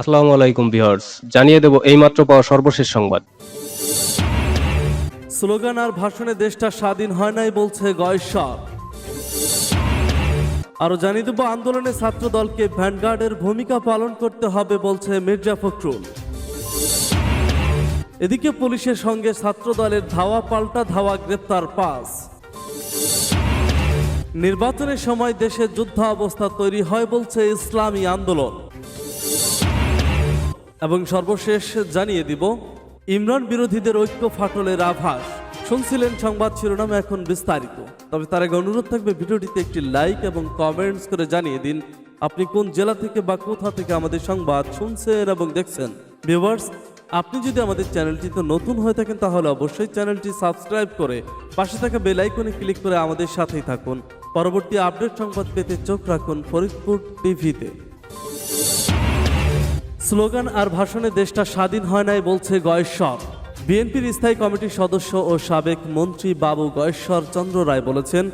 আসসালামু আলাইকুম বিহার্স জানিয়ে দেব এইমাত্র পাওয়া সর্বশেষ সংবাদ। স্লোগান আর ভাষণে দেশটা স্বাধীন হয় নাই বলছে গয়েশ্বর আরও জানিয়ে দেব, আন্দোলনে ছাত্র দলকে ভ্যানগার্ডের ভূমিকা পালন করতে হবে বলছে মির্জা ফখরুল। এদিকে পুলিশের সঙ্গে ছাত্র দলের ধাওয়া পাল্টা ধাওয়া গ্রেপ্তার পাস নির্বাচনের সময় দেশে যুদ্ধ অবস্থা তৈরি হয় বলছে ইসলামী আন্দোলন। এবং সর্বশেষ জানিয়ে দিব, ইমরান বিরোধীদের ঐক্য ফাটলের আভাস শুনছিলেন সংবাদ শিরোনাম এখন বিস্তারিত। তবে তার আগে অনুরোধ থাকবে ভিডিওটিতে একটি লাইক এবং কমেন্টস করে জানিয়ে দিন, আপনি কোন জেলা থেকে বা কোথা থেকে আমাদের সংবাদ শুনছেন এবং দেখছেন। ভিউয়ার্স, আপনি যদি আমাদের চ্যানেলটিতে নতুন হয়ে থাকেন, তাহলে অবশ্যই চ্যানেলটি সাবস্ক্রাইব করে পাশে থাকা বেল আইকনে ক্লিক করে আমাদের সাথেই থাকুন। পরবর্তী আপডেট সংবাদ পেতে চোখ রাখুন ফরিদপুর টিভিতে। স্লোগান আর ভাষণে দেশটা স্বাধীন হয় নাই বলছে গয়েশ্বর। বিএনপির স্থায়ী কমিটির সদস্য ও সাবেক মন্ত্রী বাবু গয়েশ্বর চন্দ্র রায় বলেছেন,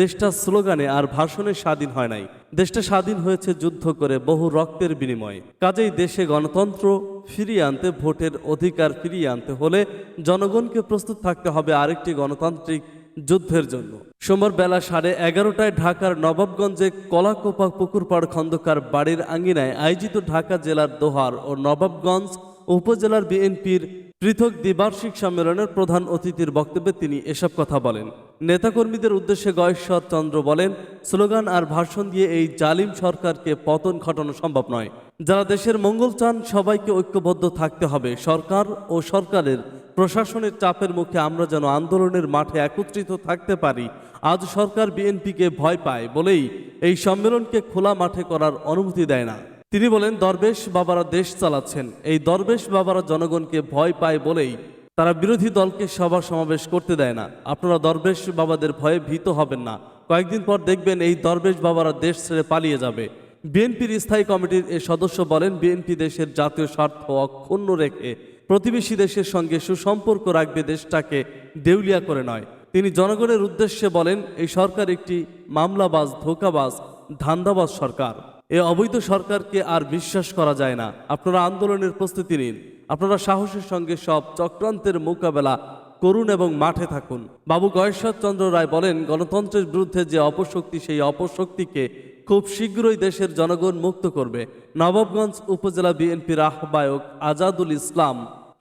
দেশটা স্লোগানে আর ভাষণে স্বাধীন হয় নাই। দেশটা স্বাধীন হয়েছে যুদ্ধ করে বহু রক্তের বিনিময়ে। কাজেই দেশে গণতন্ত্র ফিরিয়ে আনতে, ভোটের অধিকার ফিরিয়ে আনতে হলে জনগণকে প্রস্তুত থাকতে হবে আরেকটি গণতান্ত্রিক যুদ্ধের জন্য। সোমবার বেলা সাড়ে এগারোটায় ঢাকার নবাবগঞ্জে কলাকোপা পুকুরপাড় খন্দকার বাড়ির আঙ্গিনায় আয়োজিত ঢাকা জেলার দোহার ও নবাবগঞ্জ উপজেলার বিএনপির পৃথক দ্বিবার্ষিক সম্মেলনের প্রধান অতিথির বক্তব্যে তিনি এসব কথা বলেন। নেতাকর্মীদের উদ্দেশ্যে গয়েশ্বর চন্দ্র বলেন, স্লোগান আর ভাষণ দিয়ে এই জালিম সরকারকে পতন ঘটানো সম্ভব নয়। যারা দেশের মঙ্গল চান, সবাইকে ঐক্যবদ্ধ থাকতে হবে। সরকার ও সরকারের প্রশাসনের চাপের মুখে আমরা যেন আন্দোলনের মাঠে একত্রিত থাকতে পারি, আজ সরকার বিএনপিকে ভয় পায় বলেই এই সম্মেলনকে খোলা মাঠে করার অনুমতি দেয় না। তিনি বলেন, দরবেশ বাবারা দেশ চালাচ্ছেন। এই দরবেশ বাবারা জনগণকে ভয় পায় বলেই তারা বিরোধী দলকে সভা সমাবেশ করতে দেয় না। আপনারা দরবেশ বাবাদের ভয়ে ভীত হবেন না। কয়েকদিন পর দেখবেন এই দরবেশ বাবারা দেশ ছেড়ে পালিয়ে যাবে। বিএনপির স্থায়ী কমিটির এ সদস্য বলেন, বিএনপি দেশের জাতীয় স্বার্থ অক্ষুণ্ণ রেখে প্রতিবেশী দেশের সঙ্গে সুসম্পর্ক রাখবে দেশটাকে দেউলিয়া করে নয়। তিনি জনগণের উদ্দেশ্যে বলেন, এই সরকার একটি মামলাবাজ, ধোকাবাজ, ধান্দাবাজ সরকার। এ অবৈধ সরকারকে আর বিশ্বাস করা যায় না। আপনারা আন্দোলনের প্রস্তুতি নিন। আপনারা সাহসের সঙ্গে সব চক্রান্তের মোকাবেলা করুন এবং মাঠে থাকুন। বাবু গয়েশ্বর চন্দ্র রায় বলেন, গণতন্ত্রের বিরুদ্ধে যে অপশক্তি, সেই অপশক্তিকে খুব শীঘ্রই দেশের জনগণ মুক্ত করবে। নবাবগঞ্জ উপজেলা বিএনপির আহ্বায়ক আজাদুল ইসলাম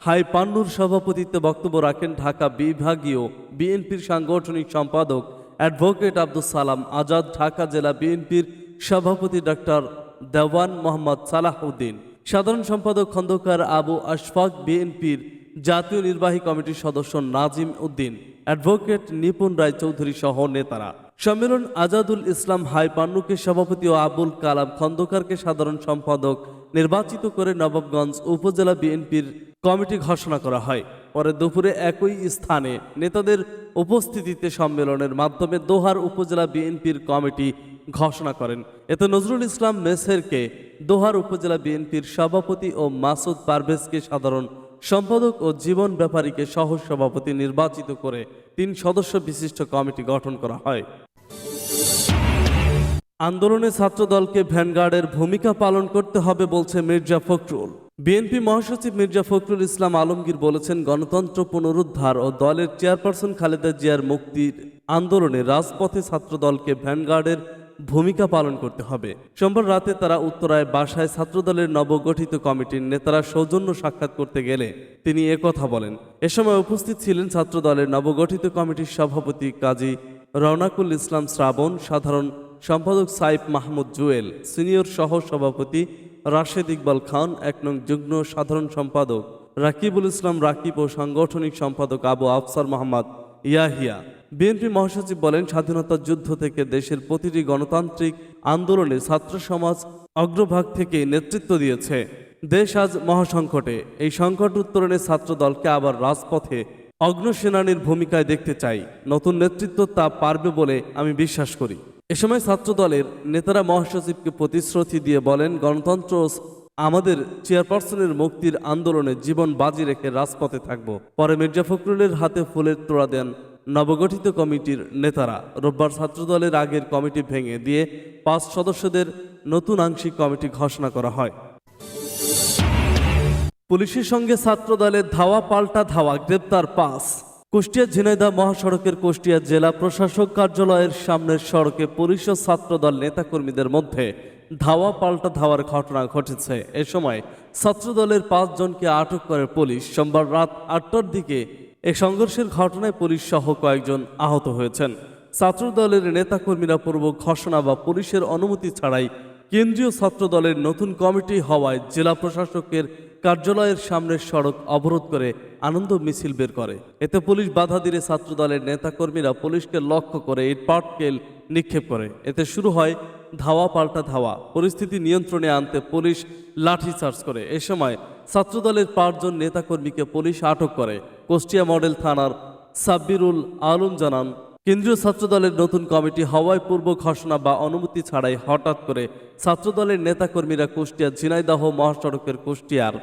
হাই পান্নুর সভাপতিত্বে বক্তব্য রাখেন ঢাকা বিভাগীয় বিএনপির সাংগঠনিক সম্পাদক অ্যাডভোকেট আব্দুল সালাম আজাদ, ঢাকা জেলা বিএনপির সভাপতি ডক্টর দেওয়ান মোহাম্মদ সালাহউদ্দিন, সাধারণ সম্পাদক খন্দকার আবু আশফাক বিএনপির জাতীয় নির্বাহী কমিটির সদস্য নাজিম উদ্দিন, অ্যাডভোকেট নিপুণ রায় চৌধুরী সহ নেতারা। সম্মেলন আজাদুল ইসলাম হাই পান্নুকে সভাপতি ও আবুল কালাম খন্দকারকে সাধারণ সম্পাদক নির্বাচিত করে নবাবগঞ্জ উপজেলা বিএনপির কমিটি ঘোষণা করা হয়। পরে দুপুরে একই স্থানে নেতাদের উপস্থিতিতে সম্মেলনের মাধ্যমে দোহার উপজেলা বিএনপির কমিটি ঘোষণা করেন। এতে নজরুল ইসলাম মেসেরকে দোহার উপজেলা বিএনপির সভাপতি ও মাসুদ পারভেজকে সাধারণ সম্পাদক ও জীবন ব্যাপারীকে সহ সভাপতি নির্বাচিত করে তিন সদস্য বিশিষ্ট কমিটি গঠন করা হয়। আন্দোলনে ছাত্রদলকে ভ্যানগার্ডের ভূমিকা পালন করতে হবে বলছে মির্জা ফখরুল। বিএনপি মহাসচিব মির্জা ফখরুল ইসলাম আলমগীর বলেছেন, গণতন্ত্র পুনরুদ্ধার ও দলের চেয়ারপারসন খালেদা জিয়ার মুক্তির আন্দোলনে রাজপথে ছাত্রদলকে ভ্যানগার্ডের ভূমিকা পালন করতে হবে। সোমবার রাতে তারা উত্তরায় বাসায় ছাত্রদলের নবগঠিত কমিটির নেতারা সৌজন্য সাক্ষাৎ করতে গেলে তিনি একথা বলেন। এ সময় উপস্থিত ছিলেন ছাত্রদলের নবগঠিত কমিটির সভাপতি কাজী রওনাকুল ইসলাম শ্রাবণ, সাধারণ সম্পাদক সাইফ মাহমুদ জুয়েল, সিনিয়র সহ সভাপতি রাশেদ ইকবাল খান, এক নং যুগ্ম সাধারণ সম্পাদক রাকিবুল ইসলাম রাকিব ও সাংগঠনিক সম্পাদক আবু আফসার মোহাম্মদ ইয়াহিয়া। বিএনপি মহাসচিব বলেন, স্বাধীনতা যুদ্ধ থেকে দেশের প্রতিটি গণতান্ত্রিক আন্দোলনে ছাত্র সমাজ অগ্রভাগ থেকে নেতৃত্ব দিয়েছে। দেশ আজ মহাসংকটে। এই সংকট উত্তরণে ছাত্র দলকে আবার রাজপথে অগ্নসেনানীর ভূমিকায় দেখতে চাই। নতুন নেতৃত্ব তা পারবে বলে আমি বিশ্বাস করি। এ সময় ছাত্র দলের নেতারা মহাসচিবকে প্রতিশ্রুতি দিয়ে বলেন, গণতন্ত্র আমাদের চেয়ারপারসনের মুক্তির আন্দোলনে জীবন বাজি রেখে রাজপথে থাকব। পরে মির্জা ফখরুলের হাতে ফুলের তোড়া দেন নবগঠিত কমিটির নেতারা রোববার ছাত্রদলের আগের কমিটি ভেঙে দিয়ে পাঁচ সদস্যদের নতুন আংশিক কমিটি ঘোষণা করা হয়। পুলিশের সঙ্গে ছাত্রদলের ধাওয়া পাল্টা ধাওয়া গ্রেপ্তার পাস কুষ্টিয়া ঝিনাইদহ মহাসড়কের কুষ্টিয়া জেলা প্রশাসক কার্যালয়ের সামনের সড়কে পুলিশ ও ছাত্রদল নেতাকর্মীদের মধ্যে ধাওয়া পাল্টা ধাওয়ার ঘটনা ঘটেছে। এ সময় ছাত্রদলের পাঁচজনকে আটক করে পুলিশ। সোমবার রাত আটটার দিকে এই সংঘর্ষের ঘটনায় পুলিশ সহ কয়েকজন আহত হয়েছেন। ছাত্রদলের নেতাকর্মীরা পূর্ব ঘোষণা বা পুলিশের অনুমতি ছাড়াই কেন্দ্রীয় ছাত্র দলের নতুন কমিটি হওয়ায় জেলা প্রশাসকের কার্যালয়ের সামনের সড়ক অবরোধ করে আনন্দ মিছিল বের করে। এতে পুলিশ বাধা দিলে ছাত্র দলের নেতাকর্মীরা পুলিশকে লক্ষ্য করে ইট পাটকেল নিক্ষেপ করে। এতে শুরু হয় ধাওয়া পাল্টা ধাওয়া। পরিস্থিতি নিয়ন্ত্রণে আনতে পুলিশ লাঠিচার্জ করে। এ সময় ছাত্রদলের পাঁচজন নেতাকর্মীকে পুলিশ আটক করে। কুষ্টিয়া মডেল থানার সাব্বিরুল আলম জানান, কেন্দ্রীয় ছাত্রদলের নতুন কমিটি হওয়ায় পূর্ব ঘোষণা বা অনুমতি ছাড়াই হঠাৎ করে ছাত্রদলের নেতাকর্মীরা কুষ্টিয়া ঝিনাইদহ মহাসড়কের কুষ্টিয়ার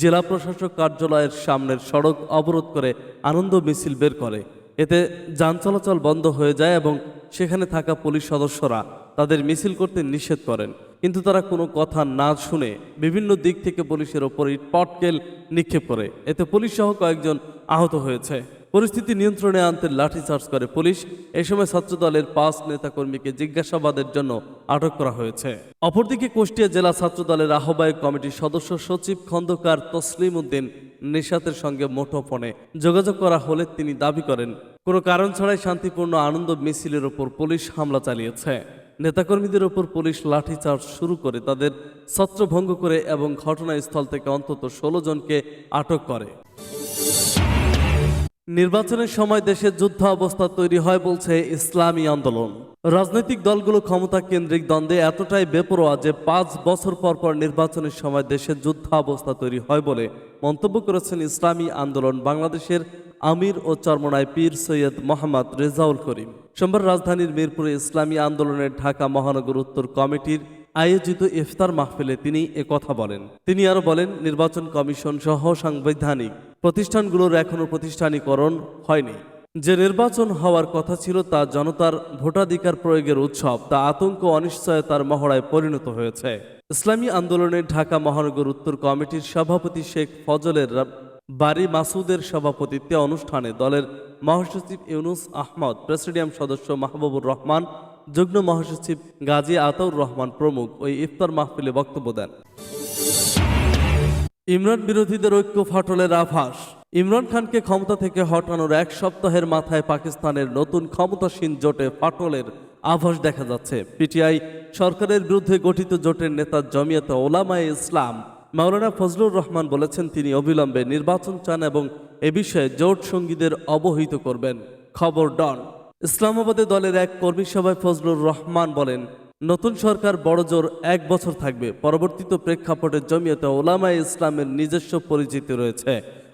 জেলা প্রশাসক কার্যালয়ের সামনের সড়ক অবরোধ করে আনন্দ মিছিল বের করে। এতে যান চলাচল বন্ধ হয়ে যায় এবং সেখানে থাকা পুলিশ সদস্যরা তাদের মিছিল করতে নিষেধ করেন। কিন্তু তারা কোনো কথা না শুনে বিভিন্ন দিক থেকে পুলিশের ওপর পটকেল নিক্ষেপ করে। এতে পুলিশ সহ কয়েকজন আহত হয়েছে। পরিস্থিতি নিয়ন্ত্রণে আনতে লাঠিচার্জ করে পুলিশ। এই সময় ছাত্রদলের পাঁচ নেতাকর্মীকে জিজ্ঞাসাবাদের জন্য আটক করা হয়েছে। অপরদিকে কুষ্টিয়া জেলা ছাত্রদলের আহ্বায়ক কমিটির সদস্য সচিব খন্দকার তসলিম উদ্দিন নিশাতের সঙ্গে মুঠোফোনে যোগাযোগ করা হলে তিনি দাবি করেন, কোনো কারণ ছাড়াই শান্তিপূর্ণ আনন্দ মিছিলের ওপর পুলিশ হামলা চালিয়েছে। নেতাকর্মীদের ওপর পুলিশ লাঠিচার্জ শুরু করে, তাদের ছত্রভঙ্গ করে এবং ঘটনাস্থল থেকে অন্তত ষোলো জনকে আটক করে। নির্বাচনের সময় দেশে যুদ্ধ অবস্থা তৈরি হয় বলছে ইসলামী আন্দোলন। রাজনৈতিক দলগুলো ক্ষমতা কেন্দ্রিক দ্বন্দ্বে এতটাই বেপরোয়া যে পাঁচ বছর পর পর নির্বাচনের সময় দেশে যুদ্ধ অবস্থা তৈরি হয় বলে মন্তব্য করেছেন ইসলামী আন্দোলন বাংলাদেশের আমির ও চরমনায় পীর সৈয়দ মোহাম্মদ রেজাউল করিম। সোমবার রাজধানীর মিরপুরে ইসলামী আন্দোলনের ঢাকা মহানগর উত্তর কমিটির আয়োজিত ইফতার মাহফিলে তিনি কথা বলেন। তিনি আরও বলেন, নির্বাচন কমিশন সহ সাংবিধানিক প্রতিষ্ঠানগুলোর এখনও প্রতিষ্ঠানীকরণ হয়নি। যে নির্বাচন হওয়ার কথা ছিল তা জনতার ভোটাধিকার প্রয়োগের উৎসব, তা আতঙ্ক অনিশ্চয়তার মহড়ায় পরিণত হয়েছে। ইসলামী আন্দোলনের ঢাকা মহানগর উত্তর কমিটির সভাপতি শেখ ফজলের রা- বাড়ি মাসুদের সভাপতিত্বে অনুষ্ঠানে দলের মহাসচিব ইউনুস আহমদ, প্রেসিডিয়াম সদস্য মাহবুবুর রহমান, যুগ্ম মহাসচিব গাজী আতাউর রহমান প্রমুখ ওই ইফতার মাহফিলে বক্তব্য দেন। ইমরান বিরোধীদের ঐক্য ফাটলের আভাস। ইমরান খানকে ক্ষমতা থেকে হটানোর এক সপ্তাহের মাথায় পাকিস্তানের নতুন ক্ষমতাসীন জোটে ফাটলের আভাস দেখা যাচ্ছে। পিটিআই সরকারের বিরুদ্ধে গঠিত জোটের নেতা জমিয়তে ওলামায়ে ইসলাম মাওলানা ফজলুর রহমান বলেছেন, তিনি অবিলম্বে নির্বাচন চান এবং এ বিষয়ে জোট সঙ্গীদের অবহিত করবেন। খবর ডন। ইসলামাবাদে দলের এক কর্মী সভায় ফজলুর রহমান বলেন, নতুন সরকার বড়জোর এক বছর থাকবে পরবর্তীত প্রেক্ষাপটে জমিয়তে ওলামায় ইসলামের নিজস্ব পরিচিতি রয়েছে।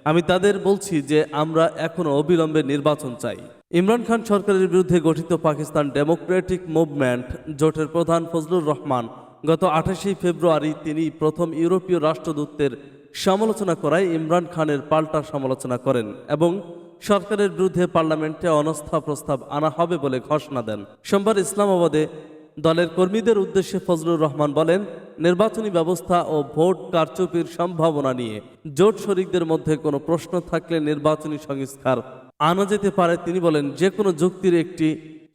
আমি তাদের বলছি যে আমরা এখনও অবিলম্বে নির্বাচন চাই। ইমরান খান সরকারের বিরুদ্ধে গঠিত পাকিস্তান ডেমোক্রেটিক মুভমেন্ট জোটের প্রধান ফজলুর রহমান গত আঠাশে ফেব্রুয়ারি তিনি প্রথম ইউরোপীয় রাষ্ট্রদূতের সমালোচনা করায় ইমরান খানের পাল্টা সমালোচনা করেন এবং সরকারের বিরুদ্ধে পার্লামেন্টে অনাস্থা প্রস্তাব আনা হবে বলে ঘোষণা দেন। সোমবার ইসলামাবাদে দলের কর্মীদের উদ্দেশ্যে ফজলুর রহমান বলেন, নির্বাচনী ব্যবস্থা ও ভোট কারচুপির সম্ভাবনা নিয়ে জোট শরিকদের মধ্যে কোনো প্রশ্ন থাকলে নির্বাচনী সংস্কার আনা যেতে পারে। তিনি বলেন, যে কোনো যুক্তির একটি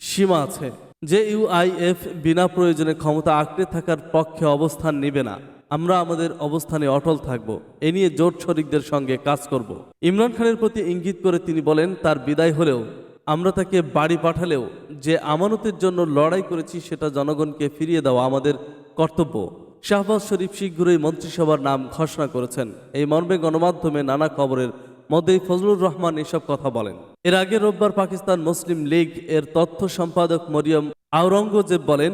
সীমা আছে। যে ইউআইএফ বিনা প্রয়োজনে ক্ষমতা আঁকড়ে থাকার পক্ষে অবস্থান নেবে না। আমরা আমাদের অবস্থানে অটল থাকব। এ নিয়ে জোট শরিকদের সঙ্গে কাজ করব। ইমরান খানের প্রতি ইঙ্গিত করে তিনি বলেন, তার বিদায় হলেও, আমরা তাকে বাড়ি পাঠালেও, যে আমানতের জন্য লড়াই করেছি সেটা জনগণকে ফিরিয়ে দেওয়া আমাদের কর্তব্য। শাহবাজ শরীফ শীঘ্রই মন্ত্রিসভার নাম ঘোষণা করেছেন। এই মর্মে গণমাধ্যমে নানা খবরের মধ্যেই ফজলুর রহমান এসব কথা বলেন। এর আগে রোববার পাকিস্তান মুসলিম লীগ এর তথ্য সম্পাদক মরিয়ম আওরঙ্গজেব বলেন,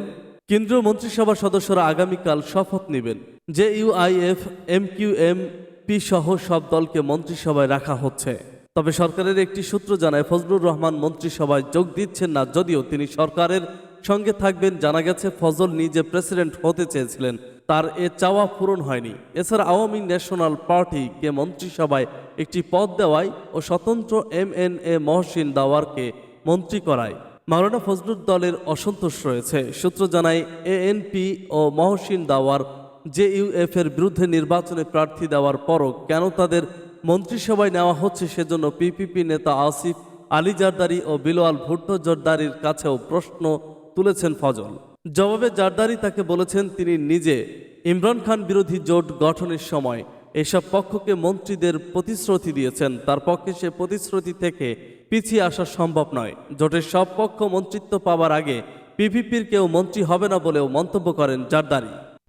কেন্দ্রীয় মন্ত্রিসভার সদস্যরা আগামীকাল শপথ নেবেন। যে UIF M Q M, P সহ সব দলকে মন্ত্রিসভায় রাখা হচ্ছে। তবে সরকারের একটি সূত্র জানায়, ফজলুর রহমান মন্ত্রিসভায় যোগ দিচ্ছেন না, যদিও তিনি সরকারের সঙ্গে থাকবেন। জানা গেছে, ফজল নিজে প্রেসিডেন্ট হতে চেয়েছিলেন। তার এ চাওয়া পূরণ হয়নি। এছাড়া আওয়ামী ন্যাশনাল পার্টিকে মন্ত্রিসভায় একটি পদ দেওয়ায় ও স্বতন্ত্র এম এন এ মহসিন দাওয়ারকে মন্ত্রী করায়। মাওলানা ফজলুর দলের অসন্তোষ রয়েছে। সূত্র জানায়, এএনপি ও মহসিন দাওয়ার জেইউএফ এর বিরুদ্ধে নির্বাচনে প্রার্থী দেওয়ার পরও কেন তাদের মন্ত্রিসভায় নেওয়া হচ্ছে সেজন্য পিপিপি নেতা আসিফ আলী জারদারি ও বিলোয়াল ভুট্টো জর্দারির কাছেও প্রশ্ন তুলেছেন ফজল। জবাবে জারদারি তাকে বলেছেন, তিনি নিজে। ইমরান খান বিরোধী জোট গঠনের সময় এসব পক্ষকে মন্ত্রীদের প্রতিশ্রুতি দিয়েছেন। তার পক্ষে সে প্রতিশ্রুতি থেকে পিছিয়ে আসা সম্ভব নয়। জোটের সব পক্ষ মন্ত্রিত্ব পাওয়ার আগে পিভিপির কেউ মন্ত্রী হবে না বলেও মন্তব্য করেন জারদারি।